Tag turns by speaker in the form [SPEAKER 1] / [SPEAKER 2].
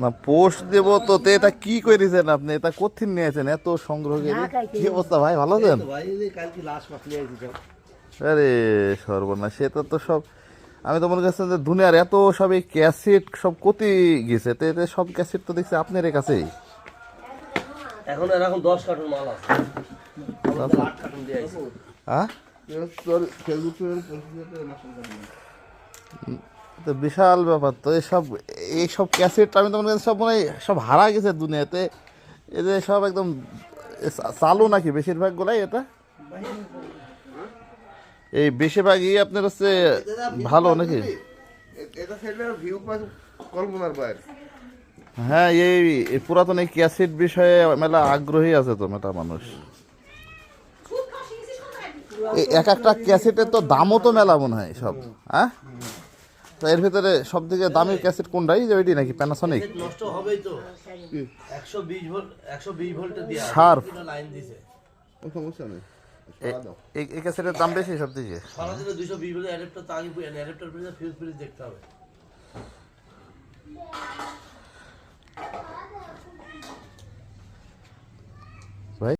[SPEAKER 1] না পোস্ট দেব তো তে এটা কি করেছেন আপনি? এটা কোথিন নিয়েছেন এত সংগ্রহ করে? কি অবস্থা ভাই? ভালো আছেন?
[SPEAKER 2] ভাই এই যে কালকে লাশ মাছ নিয়ে আসি সব।
[SPEAKER 1] আরে সর্বনাশ সেটা তো সব আমি তো মনে করছেন যে দুনিয়ার এত সব এই ক্যাসেট সব কতি গেছে? তো এতে সব ক্যাসেট তো দেখছি আপনার কাছেই।
[SPEAKER 2] এখন এরকম দশ কার্টুন মাল আছে।
[SPEAKER 1] হ্যাঁ? তো বিশাল ব্যাপার তো এসব এইসব ক্যাসেট আমি তো করছি সব মনে হয় সব হারা গেছে দুনিয়াতে। এই যে সব একদম চালু নাকি বেশিরভাগ গুলাই এটা? এই বেশিরভাগই আপনার হচ্ছে ভালো নাকি? হ্যাঁ এই পুরাতন এই ক্যাসেট বিষয়ে মেলা আগ্রহী আছে তো মেলা মানুষ। এক একটা ক্যাসেটের তো দামও তো মেলা মনে হয় সব হ্যাঁ? তো এর ভিতরে সব থেকে দামি ক্যাসেট কোনটাই? যে ওইটি নাকি প্যানাসনিক
[SPEAKER 2] নষ্ট হবেই তো। একশো বিশ ভোল্ট একশো বিশ ভোল্টে দিয়া
[SPEAKER 1] শার্প
[SPEAKER 2] লাইন দিছে।
[SPEAKER 3] কোনো সমস্যা নেই।
[SPEAKER 1] এই এই ক্যাসেটের দাম বেশি সব থেকে
[SPEAKER 2] সারাদিনে দুশো বিশ ভোল্টের অ্যাডাপ্টার তো আগে অ্যাডাপ্টার ফিউজ ফ্রিজ দেখতে হবে।